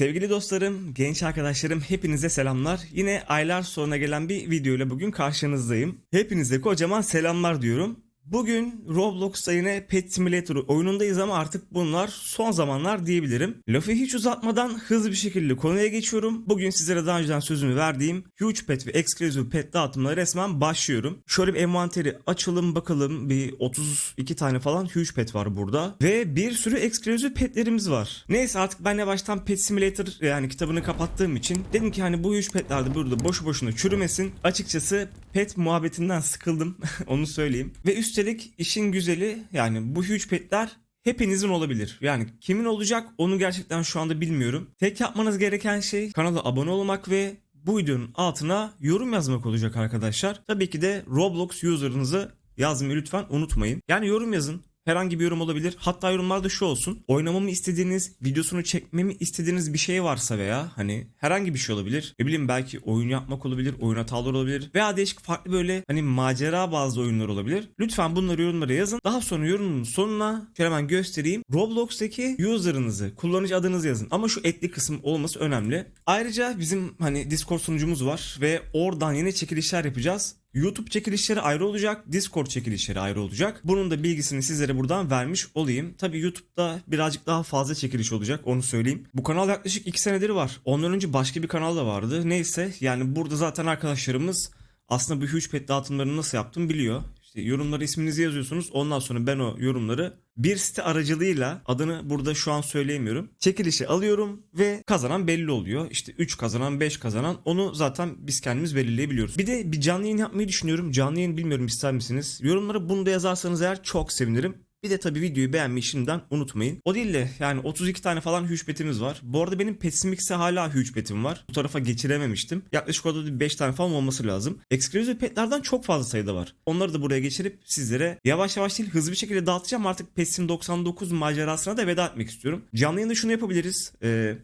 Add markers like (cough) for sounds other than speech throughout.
Sevgili dostlarım, genç arkadaşlarım hepinize selamlar. Yine aylar sonra gelen bir video ile bugün karşınızdayım. Hepinize kocaman selamlar diyorum. Bugün Roblox'ta yine Pet Simulator oyunundayız ama artık bunlar son zamanlar diyebilirim. Lafı hiç uzatmadan hızlı bir şekilde konuya geçiyorum. Bugün sizlere daha önceden sözümü verdiğim Huge Pet ve Exclusive Pet dağıtımına resmen başlıyorum. Şöyle bir envanteri açalım bakalım. Bir 32 tane falan Huge Pet var burada. Ve bir sürü Exclusive Petlerimiz var. Neyse artık ben yavaştan Pet Simulator yani kitabını kapattığım için dedim ki hani bu Huge Petler de burada boşu boşuna çürümesin. Açıkçası pet muhabbetinden sıkıldım (laughs) onu söyleyeyim. Ve üstelik işin güzeli yani bu huge petler hepinizin olabilir. Yani kimin olacak onu gerçekten şu anda bilmiyorum. Tek yapmanız gereken şey kanala abone olmak ve bu videonun altına yorum yazmak olacak arkadaşlar. Tabii ki de Roblox user'ınızı yazmayı lütfen unutmayın. Yani yorum yazın. Herhangi bir yorum olabilir. Hatta yorumlarda şu olsun. Oynamamı istediğiniz, videosunu çekmemi istediğiniz bir şey varsa veya hani herhangi bir şey olabilir. Ne bileyim belki oyun yapmak olabilir, oyun hataları olabilir. Veya değişik farklı böyle hani macera bazı oyunlar olabilir. Lütfen bunları yorumlara yazın. Daha sonra yorumun sonuna şöyle hemen göstereyim. Roblox'taki user'ınızı, kullanıcı adınızı yazın. Ama şu ekli kısım olması önemli. Ayrıca bizim hani Discord sunucumuz var ve oradan yine çekilişler yapacağız. YouTube çekilişleri ayrı olacak, Discord çekilişleri ayrı olacak. Bunun da bilgisini sizlere buradan vermiş olayım. Tabi YouTube'da birazcık daha fazla çekiliş olacak onu söyleyeyim. Bu kanal yaklaşık 2 senedir var. Ondan önce başka bir kanal da vardı. Neyse yani burada zaten arkadaşlarımız aslında bu huge pet dağıtımlarını nasıl yaptım biliyor. İşte yorumlara isminizi yazıyorsunuz. Ondan sonra ben o yorumları bir site aracılığıyla adını burada şu an söyleyemiyorum. Çekilişe alıyorum ve kazanan belli oluyor. İşte 3 kazanan 5 kazanan onu zaten biz kendimiz belirleyebiliyoruz. Bir de bir canlı yayın yapmayı düşünüyorum. Canlı yayın bilmiyorum ister misiniz? Yorumlara bunu da yazarsanız eğer çok sevinirim. Bir de tabii videoyu beğenmeyi şimdiden unutmayın. O değil de yani 32 tane falan huge petimiz var. Bu arada benim Petsimix'e hala huge petim var. Bu tarafa geçirememiştim. Yaklaşık orada 5 tane falan olması lazım. Exclusive petlerden çok fazla sayıda var. Onları da buraya geçirip sizlere yavaş yavaş değil hızlı bir şekilde dağıtacağım. Artık Petsim 99 macerasına da veda etmek istiyorum. Canlı yayında şunu yapabiliriz. Ee,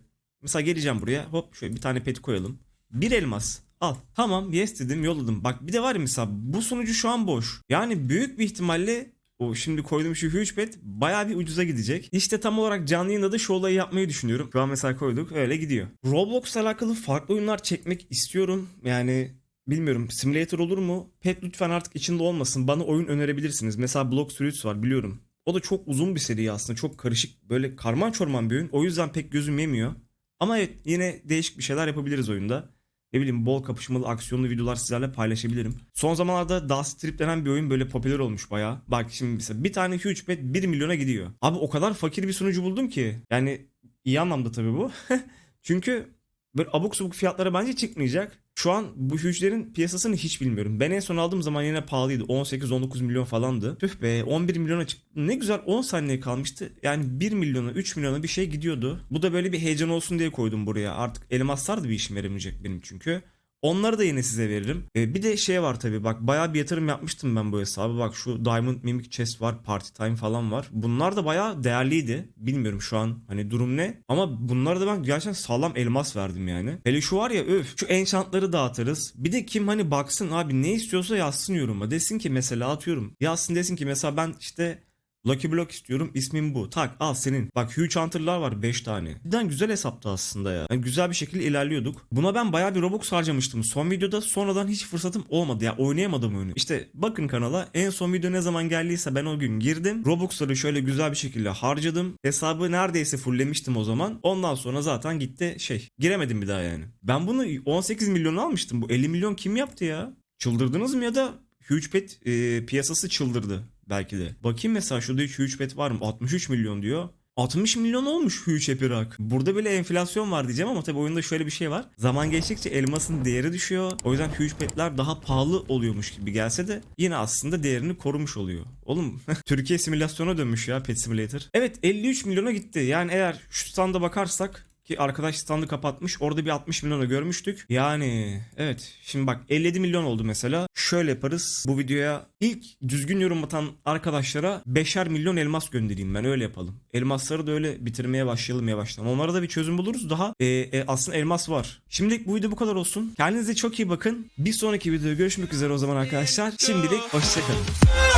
mesela geleceğim buraya. Hop şöyle bir tane peti koyalım. Bir elmas. Al. Tamam yes dedim yolladım. Bak bir de var ya mesela bu sunucu şu an boş. Yani büyük bir ihtimalle o şimdi koyduğum şu huge bet baya bir ucuza gidecek. İşte tam olarak canlı yayında da şu olayı yapmayı düşünüyorum. Şu an mesela koyduk öyle gidiyor. Roblox'la alakalı farklı oyunlar çekmek istiyorum. Yani bilmiyorum simulator olur mu? Pet lütfen artık içinde olmasın. Bana oyun önerebilirsiniz. Mesela Blox Fruits var biliyorum. O da çok uzun bir seri aslında. Çok karışık böyle karman çorman bir oyun. O yüzden pek gözüm yemiyor. Ama evet yine değişik bir şeyler yapabiliriz oyunda ne bileyim bol kapışmalı aksiyonlu videolar sizlerle paylaşabilirim. Son zamanlarda Dust Strip denen bir oyun böyle popüler olmuş baya. Bak şimdi mesela bir tane huge bet 1 milyona gidiyor. Abi o kadar fakir bir sunucu buldum ki. Yani iyi anlamda tabii bu. (laughs) Çünkü böyle abuk subuk fiyatlara bence çıkmayacak. Şu an bu huge'lerin piyasasını hiç bilmiyorum. Ben en son aldığım zaman yine pahalıydı. 18-19 milyon falandı. Tüh be 11 milyona çıktı. Ne güzel 10 saniye kalmıştı. Yani 1 milyona 3 milyona bir şey gidiyordu. Bu da böyle bir heyecan olsun diye koydum buraya. Artık elmaslar da bir işim veremeyecek benim çünkü. Onları da yine size veririm. Ee, bir de şey var tabii bak bayağı bir yatırım yapmıştım ben bu hesabı. Bak şu Diamond Mimic Chest var, Party Time falan var. Bunlar da bayağı değerliydi. Bilmiyorum şu an hani durum ne. Ama bunlara da ben gerçekten sağlam elmas verdim yani. Hele şu var ya öf şu enchantları dağıtırız. Bir de kim hani baksın abi ne istiyorsa yazsın yoruma. Desin ki mesela atıyorum. Yazsın desin ki mesela ben işte Lucky Block istiyorum ismim bu. Tak al senin. Bak Huge Hunter'lar var 5 tane. Cidden güzel hesaptı aslında ya. Yani güzel bir şekilde ilerliyorduk. Buna ben bayağı bir Robux harcamıştım. Son videoda sonradan hiç fırsatım olmadı. Ya oynayamadım oyunu. İşte bakın kanala en son video ne zaman geldiyse ben o gün girdim. Robux'ları şöyle güzel bir şekilde harcadım. Hesabı neredeyse fulllemiştim o zaman. Ondan sonra zaten gitti şey. Giremedim bir daha yani. Ben bunu 18 milyon almıştım. Bu 50 milyon kim yaptı ya? Çıldırdınız mı ya da Huge Pet e, piyasası çıldırdı belki de. Bakayım mesela şurada hiç Huge Pet var mı? 63 milyon diyor. 60 milyon olmuş Huge Happy Rock. Burada bile enflasyon var diyeceğim ama tabii oyunda şöyle bir şey var. Zaman geçtikçe elmasın değeri düşüyor. O yüzden Huge Pet'ler daha pahalı oluyormuş gibi gelse de yine aslında değerini korumuş oluyor. Oğlum (laughs) Türkiye simülasyona dönmüş ya Pet Simulator. Evet 53 milyona gitti. Yani eğer şu standa bakarsak ki arkadaş standı kapatmış. Orada bir 60 milyona görmüştük. Yani evet. Şimdi bak 57 milyon oldu mesela. Şöyle yaparız. Bu videoya ilk düzgün yorum atan arkadaşlara 5'er milyon elmas göndereyim ben. Öyle yapalım. Elmasları da öyle bitirmeye başlayalım yavaştan. Onlara da bir çözüm buluruz. Daha e, e, aslında elmas var. Şimdilik bu video bu kadar olsun. Kendinize çok iyi bakın. Bir sonraki videoda görüşmek üzere o zaman arkadaşlar. Şimdilik hoşçakalın.